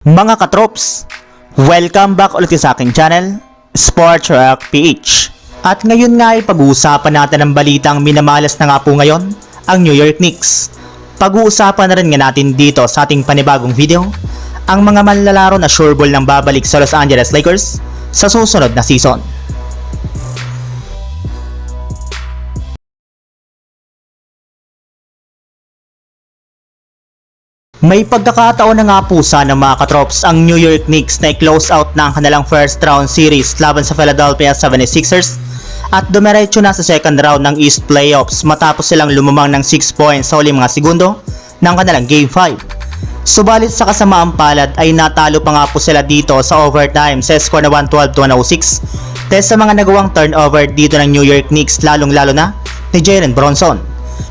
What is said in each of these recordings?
Mga katrops, welcome back ulit sa aking channel, Sports Rock PH. At ngayon nga ay pag-uusapan natin ang balitang minamalas na nga po ngayon, ang New York Knicks. Pag-uusapan na rin nga natin dito sa ating panibagong video, ang mga manlalaro na sure ball ng babalik sa Los Angeles Lakers sa susunod na season. May pagkakataon na nga po sana mga katrops ang New York Knicks na i-close out ng kanilang first round series laban sa Philadelphia 76ers at dumiretso na sa second round ng East Playoffs matapos silang lumamang ng 6 points sa huling mga segundo ng kanilang Game 5. Subalit sa kasamaang palad ay natalo pa nga po sila dito sa overtime sa score na 112 to 106 dahil sa mga nagawang turnover dito ng New York Knicks lalong lalo na ni Jalen Bronson.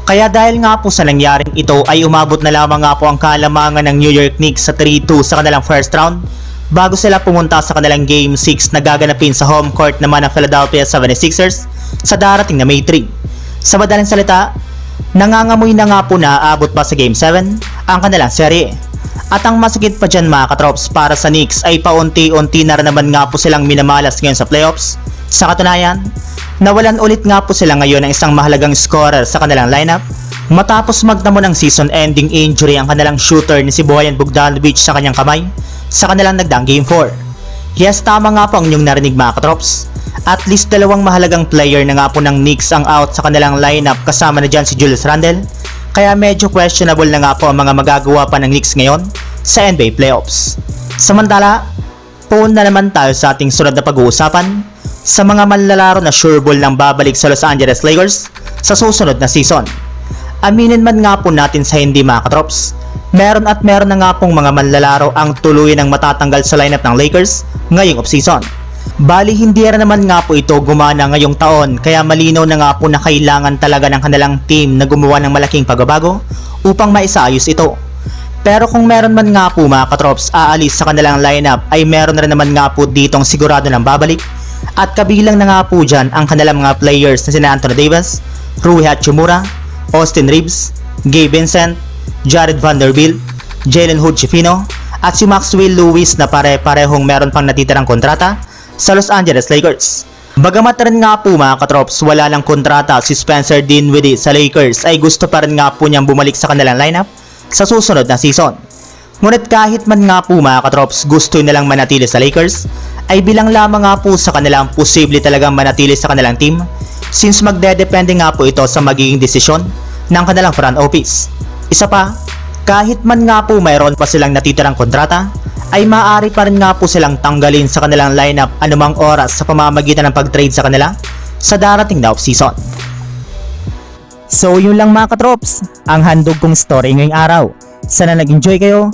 Kaya dahil nga po sa nangyaring ito ay umabot na lamang nga po ang kalamangan ng New York Knicks sa 3-2 sa kanilang first round bago sila pumunta sa kanilang Game 6 na gaganapin sa home court naman ng Philadelphia 76ers sa darating na May 3. Sa madaling salita, nangangamoy na nga po na abot pa sa Game 7 ang kanilang serye. At ang masakit pa dyan mga katrops para sa Knicks ay paunti-unti na naman nga po silang minamalas ngayon sa playoffs. Sa katunayan, nawalan ulit nga po sila ngayon ng isang mahalagang scorer sa kanilang lineup matapos magtamo ng season-ending injury ang kanilang shooter ni si Boyan Bogdanovic sa kanyang kamay sa kanilang nagdaang Game 4. Yes, tama nga po ang inyong narinig mga katrops. At least dalawang mahalagang player na nga po ng Knicks ang out sa kanilang lineup kasama na dyan si Julius Randle. Kaya medyo questionable na nga po ang mga magagawa pa ng Knicks ngayon sa NBA playoffs. Samantala, puun na naman tayo sa ating sunod na pag-uusapan sa mga manlalaro na sure ball ng babalik sa Los Angeles Lakers sa susunod na season. Aminin man nga po natin sa hindi mga katrops, meron at meron na nga pong mga manlalaro ang tuluyan ng matatanggal sa lineup ng Lakers ngayong offseason. Bali hindi rin naman nga po ito gumana ngayong taon kaya malinaw na nga po na kailangan talaga ng kanilang team na gumawa ng malaking pagbabago upang maisaayos ito. Pero kung meron man nga po mga katrops aalis sa kanilang lineup ay meron na rin naman nga po ditong sigurado ng babalik at kabilang na nga po dyan ang kanilang mga players na sina Anthony Davis, Rui Hachimura, Austin Reeves, Gabe Vincent, Jared Vanderbilt, Jalen Hood Chifino, at si Maxwell Lewis na pare-parehong meron pang natitirang kontrata sa Los Angeles Lakers. Bagamat rin nga po mga katrops wala ng kontrata si Spencer Dinwiddie sa Lakers ay gusto pa rin nga po niyang bumalik sa kanilang lineup sa susunod na season. Ngunit kahit man nga po mga katrops gusto nilang manatili sa Lakers, ay bilang lamang nga po sa kanilang posible talagang manatili sa kanilang team since magdedepende nga po ito sa magiging desisyon ng kanilang front office. Isa pa, kahit man nga po mayroon pa silang natitirang kontrata, ay maaari pa rin nga po silang tanggalin sa kanilang lineup anumang oras sa pamamagitan ng pag-trade sa kanila sa darating na off-season. So yun lang mga katrops, ang handog kong story ngayong araw. Sana nag-enjoy kayo,